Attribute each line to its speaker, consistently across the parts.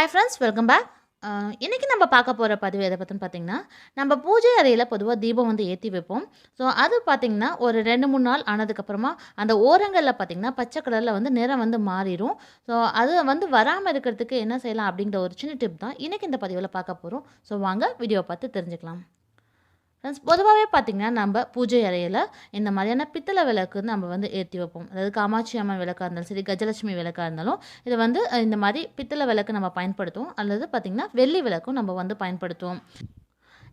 Speaker 1: Hi friends welcome back இன்றைக்கி நம்ம பார்க்க போகிற பதிவு எதை பற்றின்னு பார்த்திங்கன்னா நம்ம பூஜை அறையில் பொதுவாக தீபம் வந்து ஏற்றி வைப்போம். ஸோ அது பார்த்திங்கன்னா ஒரு ரெண்டு மூணு நாள் ஆனதுக்கப்புறமா அந்த ஓரங்களில் பார்த்திங்கன்னா பச்சை கலரில் வந்து நிறம் வந்து மாறிடும். ஸோ அது வந்து வராமல் இருக்கிறதுக்கு என்ன செய்யலாம் அப்படிங்கிற ஒரு சின்ன டிப் தான் இன்றைக்கி இந்த பதிவில் பார்க்க போகிறோம் ஸோ வாங்க வீடியோ பார்த்து தெரிஞ்சுக்கலாம். ஃப்ரெண்ட்ஸ் பொதுவாகவே பார்த்திங்கன்னா நம்ம பூஜை அறையில் இந்த மாதிரியான பித்தளை விளக்கு நம்ம வந்து ஏற்றி வைப்போம். அதாவது காமாட்சி அம்மன் விளக்காக இருந்தாலும் சரி கஜலட்சுமி விளக்காக இருந்தாலும் இதை வந்து இந்த மாதிரி பித்தளை விளக்கு நம்ம பயன்படுத்துவோம். அல்லது பார்த்திங்கன்னா வெள்ளி விளக்கும் நம்ம வந்து பயன்படுத்துவோம்.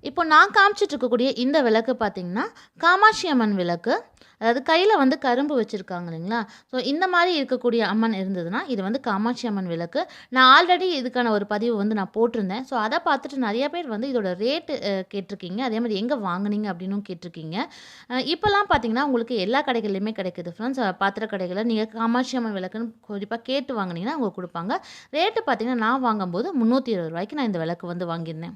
Speaker 1: இப்போ நான் காமிச்சிட்டு இருக்கக்கூடிய இந்த விளக்கு பார்த்திங்கன்னா காமாட்சி அம்மன் விளக்கு. அதாவது கையில் வந்து கரும்பு வச்சுருக்காங்க இல்லைங்களா? ஸோ இந்த மாதிரி இருக்கக்கூடிய அம்மன் இருந்ததுன்னா இது வந்து காமாட்சி அம்மன் விளக்கு. நான் ஆல்ரெடி இதுக்கான ஒரு பதிவு வந்து நான் போட்டிருந்தேன். ஸோ அதை பார்த்துட்டு நிறைய பேர் வந்து இதோட ரேட்டு கேட்டிருக்கீங்க. அதே மாதிரி எங்கே வாங்குனீங்க அப்படின்னும் கேட்டிருக்கீங்க. இப்போல்லாம் பார்த்தீங்கன்னா உங்களுக்கு எல்லா கடைகள்லையுமே கிடைக்குது ஃப்ரெண்ட்ஸ் பாத்திர கடைகளில் நீங்கள் காமாட்சி அம்மன் விளக்குன்னு குறிப்பாக கேட்டு வாங்குனீங்கன்னா அவங்க கொடுப்பாங்க. ரேட்டு பார்த்தீங்கன்னா நான் வாங்கும்போது முந்நூற்றி இருபது ரூபாய்க்கு நான் இந்த விளக்கு வந்து வாங்கியிருந்தேன்.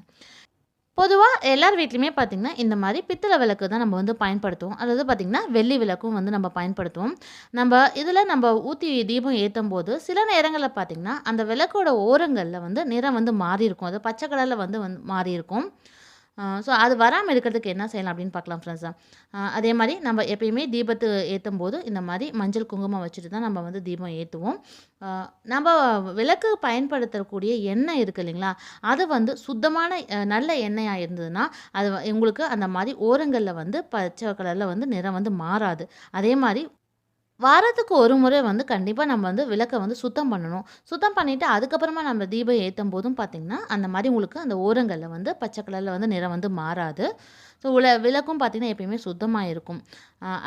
Speaker 1: பொதுவாக எல்லார் வீட்லையுமே பார்த்திங்கன்னா இந்த மாதிரி பித்தளை விளக்கு தான் நம்ம வந்து பயன்படுத்துவோம். அதாவது பார்த்திங்கன்னா வெள்ளி விளக்கும் வந்து நம்ம பயன்படுத்துவோம். நம்ம இதில் நம்ம ஊற்றி தீபம் ஏற்றும் போது சில நேரங்களில் பார்த்திங்கன்னா அந்த விளக்கோட ஓரங்களில் வந்து நிறம் வந்து மாறி இருக்கும் அது பச்சை கலரில் வந்து வந்து மாறி இருக்கும் ஸோ அது வராமல் இருக்கிறதுக்கு என்ன செய்யலாம் அப்படின்னு பார்க்கலாம் ஃப்ரெண்ட்ஸ் அதே மாதிரி நம்ம எப்பயுமே தீபத்து ஏற்றும் போது இந்த மாதிரி மஞ்சள் குங்குமம் வச்சுட்டு தான் நம்ம வந்து தீபம் ஏற்றுவோம் நம்ம விளக்கு பயன்படுத்தக்கூடிய எண்ணெய் இருக்குது இல்லைங்களா அது வந்து சுத்தமான நல்ல எண்ணெயாக இருந்ததுன்னா அது வ- உங்களுக்கு அந்த மாதிரி ஓரங்களில் வந்து பச்சை கலரில் வந்து நிறம் வந்து மாறாது. அதே மாதிரி வாரத்துக்கு ஒரு முறை வந்து கண்டிப்பாக நம்ம வந்து விளக்கை வந்து சுத்தம் பண்ணணும். சுத்தம் பண்ணிவிட்டு அதுக்கப்புறமா நம்ம தீபம் ஏற்றும் போதும் பார்த்திங்கன்னா அந்த மாதிரி உங்களுக்கு அந்த ஓரங்களில் வந்து பச்சை கலரில் வந்து நிறம் வந்து மாறாது. ஸோ உல விளக்கும் பார்த்திங்கன்னா எப்பயுமே சுத்தமாக இருக்கும்.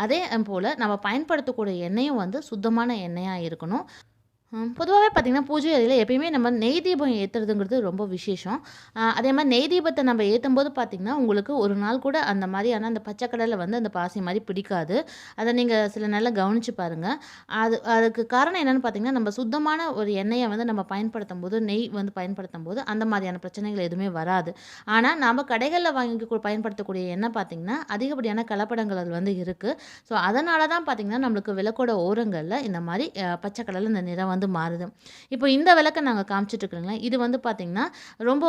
Speaker 1: அதே போல் நம்ம பயன்படுத்தக்கூடிய எண்ணெயும் வந்து சுத்தமான எண்ணெயாக இருக்கணும். பொதுவாகவே பார்த்திங்கன்னா பூஜை அறையில் எப்பயுமே நம்ம நெய் தீபம் ஏற்றுறதுங்கிறது ரொம்ப விசேஷம். அதே மாதிரி நெய் தீபத்தை நம்ம ஏற்றும் போது பார்த்திங்கன்னா உங்களுக்கு ஒரு நாள் கூட அந்த மாதிரியான அந்த பச்சை வந்து அந்த பாசி மாதிரி பிடிக்காது. அதை நீங்கள் சில நாளில் கவனித்து பாருங்கள் அது அதுக்கு காரணம் என்னென்னு பார்த்தீங்கன்னா நம்ம சுத்தமான ஒரு எண்ணெயை வந்து நம்ம பயன்படுத்தும் போது நெய் வந்து பயன்படுத்தும் போது அந்த மாதிரியான பிரச்சனைகள் எதுவுமே வராது. ஆனால் நம்ம கடைகளில் வாங்கி பயன்படுத்தக்கூடிய எண்ணெய் பார்த்திங்கன்னா அதிகப்படியான கலப்படங்கள் அது வந்து இருக்குது ஸோ அதனால தான் பார்த்திங்கன்னா நம்மளுக்கு விளக்கோட ஓரங்களில் இந்த மாதிரி அஹ், பச்சை இந்த நிறம் வந்து மாறுது. இப்போ இந்த விளக்கை நாங்கள் காமிச்சிட்டு இது வந்து பார்த்திங்கன்னா ரொம்ப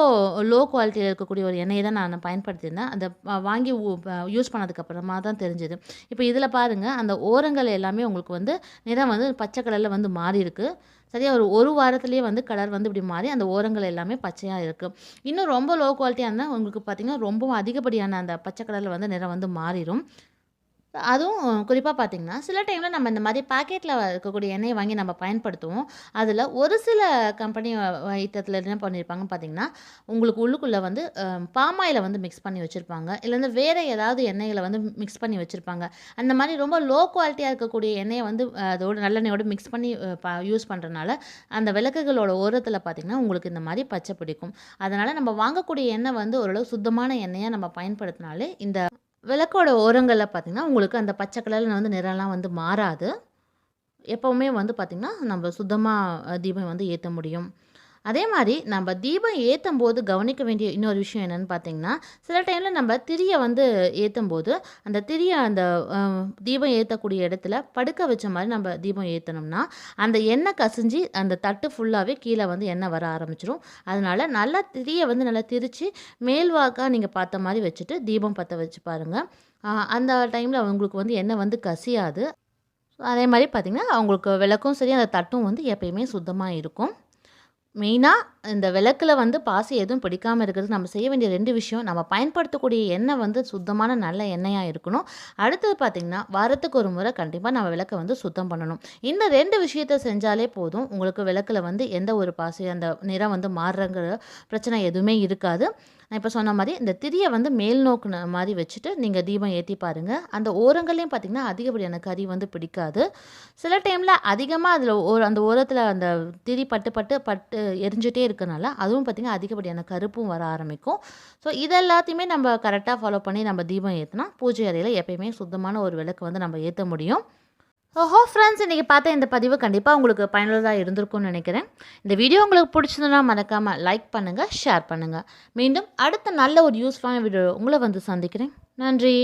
Speaker 1: லோ குவாலிட்டியில் இருக்கக்கூடிய ஒரு எண்ணெயை தான் நான் பயன்படுத்தியிருந்தேன். அந்த வாங்கி யூஸ் பண்ணதுக்கப்புறமா தான் தெரிஞ்சது. இப்போ இதில் பாருங்கள் அந்த ஓரங்கள் எல்லாமே உங்களுக்கு வந்து நிறம் வந்து பச்சை கலரில் வந்து மாறி இருக்குது சரியா? ஒரு ஒரு வாரத்துலேயே வந்து கலர் வந்து இப்படி மாறி அந்த ஓரங்கள் எல்லாமே பச்சையாக இருக்குது இன்னும் ரொம்ப லோ குவாலிட்டியாக இருந்தால் உங்களுக்கு பார்த்திங்கன்னா ரொம்பவும் அதிகப்படியான அந்த பச்சை கலரில் வந்து நிறம் வந்து மாறிடும் அதுவும் குறிப்பாக பார்த்தீங்கன்னா சில டைமில் நம்ம இந்த மாதிரி பாக்கெட்டில் இருக்கக்கூடிய எண்ணெயை வாங்கி நம்ம பயன்படுத்துவோம். அதில் ஒரு சில கம்பெனி ஐட்டத்தில் என்ன பண்ணியிருப்பாங்கன்னு பார்த்தீங்கன்னா உங்களுக்கு உள்ளுக்குள்ளே வந்து பாமாயில் வந்து மிக்ஸ் பண்ணி வச்சுருப்பாங்க. இல்லைன்னா வேறு ஏதாவது எண்ணெய்களை வந்து மிக்ஸ் பண்ணி வச்சுருப்பாங்க. அந்த மாதிரி ரொம்ப லோ குவாலிட்டியாக இருக்கக்கூடிய எண்ணெயை வந்து அதோட நல்லெண்ணெயோடு மிக்ஸ் பண்ணி யூஸ் பண்ணுறனால அந்த விளக்குகளோட ஓரத்தில் பார்த்திங்கன்னா உங்களுக்கு இந்த மாதிரி பச்சை பிடிக்கும். அதனால் நம்ம வாங்கக்கூடிய எண்ணெய் வந்து ஓரளவு சுத்தமான எண்ணெயாக நம்ம பயன்படுத்தினாலே இந்த விளக்கோட ஓரங்களில் பார்த்திங்கன்னா உங்களுக்கு அந்த பச்சை கலரில் வந்து நிறம்லாம் வந்து மாறாது. எப்போவுமே வந்து பார்த்திங்கன்னா நம்ம சுத்தமாக தீபம் வந்து ஏற்ற முடியும். அதே மாதிரி நம்ம தீபம் ஏற்றும் போது கவனிக்க வேண்டிய இன்னொரு விஷயம் என்னென்னு பார்த்தீங்கன்னா சில டைமில் நம்ம திரியை வந்து ஏற்றும் போது அந்த திரியை அந்த தீபம் ஏற்றக்கூடிய இடத்துல படுக்க வச்ச மாதிரி நம்ம தீபம் ஏற்றணும்னா அந்த எண்ணெய் கசிஞ்சு அந்த தட்டு ஃபுல்லாகவே கீழே வந்து எண்ணெய் வர ஆரம்பிச்சிடும் அதனால் நல்லா திரியை வந்து நல்லா திரித்து மேல்வாக்காக நீங்கள் பார்த்த மாதிரி வச்சுட்டு தீபம் பற்ற வச்சு பாருங்கள் அந்த டைமில் உங்களுக்கு வந்து எண்ணெய் வந்து கசியாது. அதே மாதிரி பார்த்திங்கன்னா அவங்களுக்கு விளக்கும் சரி அந்த தட்டும் வந்து எப்பயுமே சுத்தமாக இருக்கும். மெயினாக இந்த விளக்கில் வந்து பாசி எதுவும் பிடிக்காமல் இருக்கிறது நம்ம செய்ய வேண்டிய ரெண்டு விஷயம் நம்ம பயன்படுத்தக்கூடிய எண்ணெய் வந்து சுத்தமான நல்ல எண்ணெயாக இருக்கணும். அடுத்தது பார்த்திங்கன்னா வாரத்துக்கு ஒரு முறை கண்டிப்பாக நம்ம விளக்கை வந்து சுத்தம் பண்ணணும். இந்த ரெண்டு விஷயத்த செஞ்சாலே போதும் உங்களுக்கு விளக்கில் வந்து எந்த ஒரு பாசி அந்த நிறம் வந்து மாறுறங்கிற பிரச்சனை எதுவுமே இருக்காது. நான் இப்போ சொன்ன மாதிரி இந்த திரியை வந்து மேல் நோக்குன மாதிரி வச்சுட்டு நீங்கள் தீபம் ஏற்றி பாருங்கள் அந்த ஓரங்கள்லேயும் பார்த்திங்கன்னா அதிகப்படியான கறி வந்து பிடிக்காது. சில டைமில் அதிகமாக அதில் ஒரு அந்த ஓரத்தில் அந்த திரி பட்டு பட்டு பட்டு எரிஞ்சிட்டே இருக்கனால அதுவும் பார்த்திங்கன்னா அதிகப்படியான கருப்பும் வர ஆரம்பிக்கும். ஸோ இது எல்லாத்தையுமே நம்ம கரெக்டாக ஃபாலோ பண்ணி நம்ம தீபம் ஏற்றினா பூஜை அறையில் எப்பயுமே சுத்தமான ஒரு விளக்கு வந்து நம்ம ஏற்ற முடியும். ஓஹோ ஃப்ரெண்ட்ஸ் இன்றைக்கி பார்த்த இந்த பதிவு கண்டிப்பாக உங்களுக்கு பயனுள்ளதாக இருந்திருக்கும்னு நினைக்கிறேன். இந்த வீடியோ உங்களுக்கு பிடிச்சதுன்னா மறக்காமல் லைக் பண்ணுங்கள் ஷேர் பண்ணுங்கள் மீண்டும் அடுத்த நல்ல ஒரு யூஸ்ஃபுல்லான வீடியோ உங்களை வந்து சந்திக்கிறேன். நன்றி.